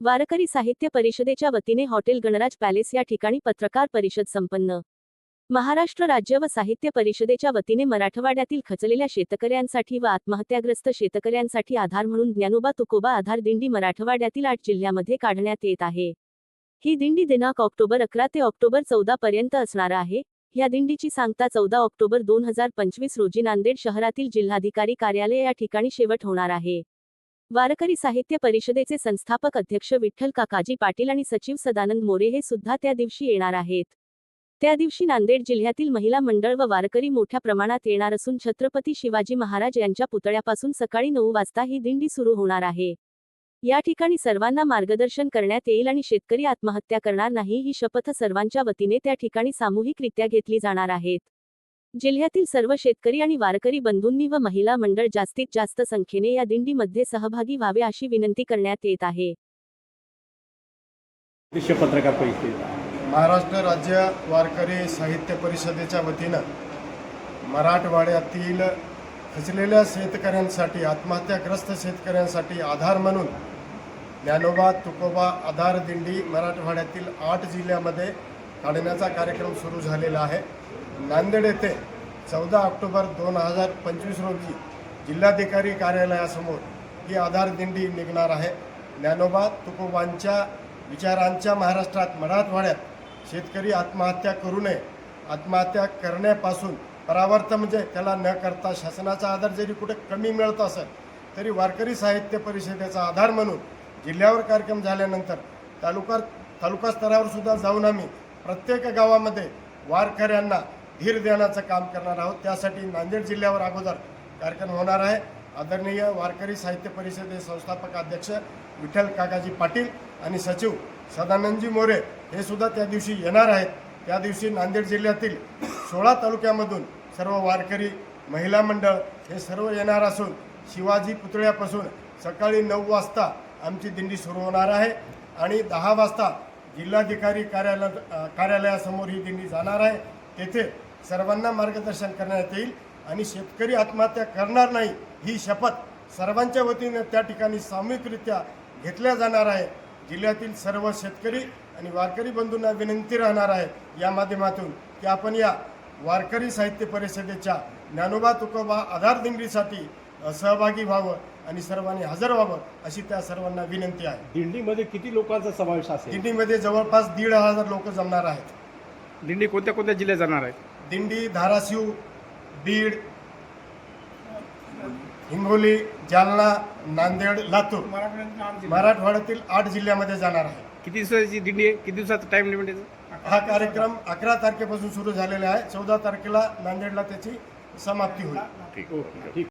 वारकरी साहित्य परिषदेच्या वतीने हॉटेल गणराज पॅलेस या ठिकाणी पत्रकार परिषद संपन्न. महाराष्ट्र राज्य व साहित्य परिषदेच्या वतीने मराठवाड्यातील खचलेल्या शेतकऱ्यांसाठी व आत्महत्याग्रस्त शेतकऱ्यांसाठी आधार म्हणून ज्ञानोबा तुकोबा आधार दिंडी मराठवाड्यातील आठ जिल्ह्यामध्ये काढण्यात येत आहे. ही दिंडी दिनांक ऑक्टोबर अकरा ते ऑक्टोबर चौदा पर्यंत असणार आहे. या दिंडीची सांगता चौदा ऑक्टोबर दोन हजार पंचवीस रोजी नांदेड शहरातील जिल्हाधिकारी कार्यालय या ठिकाणी शेवट होणार आहे. वारकरी साहित्य परिषदेचे संस्थापक अध्यक्ष विठ्ठल काकाजी पाटील आणि सचिव सदानंद मोरे हे सुद्धा त्या दिवशी येणार आहेत. त्या दिवशी नांदेड जिल्ह्यातील महिला मंडळ व वारकरी मोठ्या प्रमाणात येणार असून छत्रपती शिवाजी महाराज यांच्या पुतळ्यापासून सकाळी नऊ वाजता ही दिंडी सुरू होणार आहे. या ठिकाणी सर्वांना मार्गदर्शन करण्यात येईल आणि शेतकरी आत्महत्या करणार नाही ही शपथ सर्वांच्या वतीने त्या ठिकाणी सामूहिकरित्या घेतली जाणार आहेत. जिल्ह्यातील सर्व शेतकरी आणि वारकरी बंधूंनी व महिला मंडळ जास्तीत जास्त संख्येने या दिंडीमध्ये सहभागी व्हावे अशी विनंती करण्यात येत आहे. दृश्य पत्रकार परिषद महाराष्ट्र राज्य वारकरी साहित्य परिषदेच्या वतीनं मराठवाड्यातील खचलेल्या शेतकऱ्यांसाठी आत्महत्याग्रस्त शेतकऱ्यांसाठी आधार म्हणून ज्ञानोबा तुकोबा आधार दिंडी मराठवाड्यातील आठ जिल्ह्यामध्ये काढण्याचा कार्यक्रम सुरू झालेला आहे. नांदेड येथे चौदा ऑक्टोबर दोन हजार पंचवीस रोजी जिल्हाधिकारी कार्यालयासमोर ही आधार दिंडी निघणार आहे. ज्ञानोबा तुकोबांच्या विचारांच्या महाराष्ट्रात मराठवाड्यात शेतकरी आत्महत्या करू नये आत्महत्या करण्यापासून परावर्त म्हणजे त्याला न करता शासनाचा आधार जरी कुठे कमी मिळत असेल तरी वारकरी साहित्य परिषदेचा आधार म्हणून जिल्ह्यावर कार्यक्रम झाल्यानंतर तालुका तालुका स्तरावर सुद्धा जाऊन आम्ही प्रत्येक गावामध्ये वारकऱ्यांना धीर देण्याचं काम करणार आहोत. त्यासाठी नांदेड जिल्ह्यावर अगोदर कार्यक्रम होणार आहे. आदरणीय वारकरी साहित्य परिषदे संस्थापक अध्यक्ष विठ्ठल काकाजी पाटील आणि सचिव सदानंदजी मोरे हे सुद्धा त्या दिवशी येणार आहेत. त्या दिवशी नांदेड जिल्ह्यातील सोळा तालुक्यामधून सर्व वारकरी महिला मंडळ हे सर्व येणार असून शिवाजी पुतळ्यापासून सकाळी नऊ वाजता आमची दिंडी सुरू होणार आहे आणि दहा वाजता जिल्हाधिकारी कार्यालय कार्यालयासमोर ही दिंडी जाणार आहे. तेथे सर्वांना मार्गदर्शन करण्यात येईल आणि शेतकरी आत्महत्या करणार नाही ही शपथ सर्वांच्या वतीने त्या ठिकाणी सामूहिकरित्या घेतल्या जाणार आहे. जिल्ह्यातील सर्व शेतकरी आणि वारकरी बंधूंना विनंती राहणार आहे या माध्यमातून की आपण या वारकरी साहित्य परिषदेच्या ज्ञानोबा तुकोबा आधार दिंडीसाठी सहभागी व्हावं आणि सर्वांनी हजर व्हावं अशी त्या सर्वांना विनंती आहे. दिंडीमध्ये किती लोकांचा समावेश असेल? दिंडीमध्ये जवळपास दीड हजार लोक जमणार आहेत. दिंडी कोणत्या कोणत्या जिल्ह्यात जाणार आहे दिंडी धाराशिव बीड हिंगोली जालना नांदेड लातूर. मराठवाड्यातील आठ जिल्ह्यामध्ये जाणार आहे. किती दिवसाची दिंडी आहे? किती दिवसाचा टाइम लिमिट आहे? हा कार्यक्रम अकरा तारखेपासून सुरू झालेला आहे. चौदा तारखेला नांदेडला त्याची समाप्ती होईल. ठीक ओके ठीक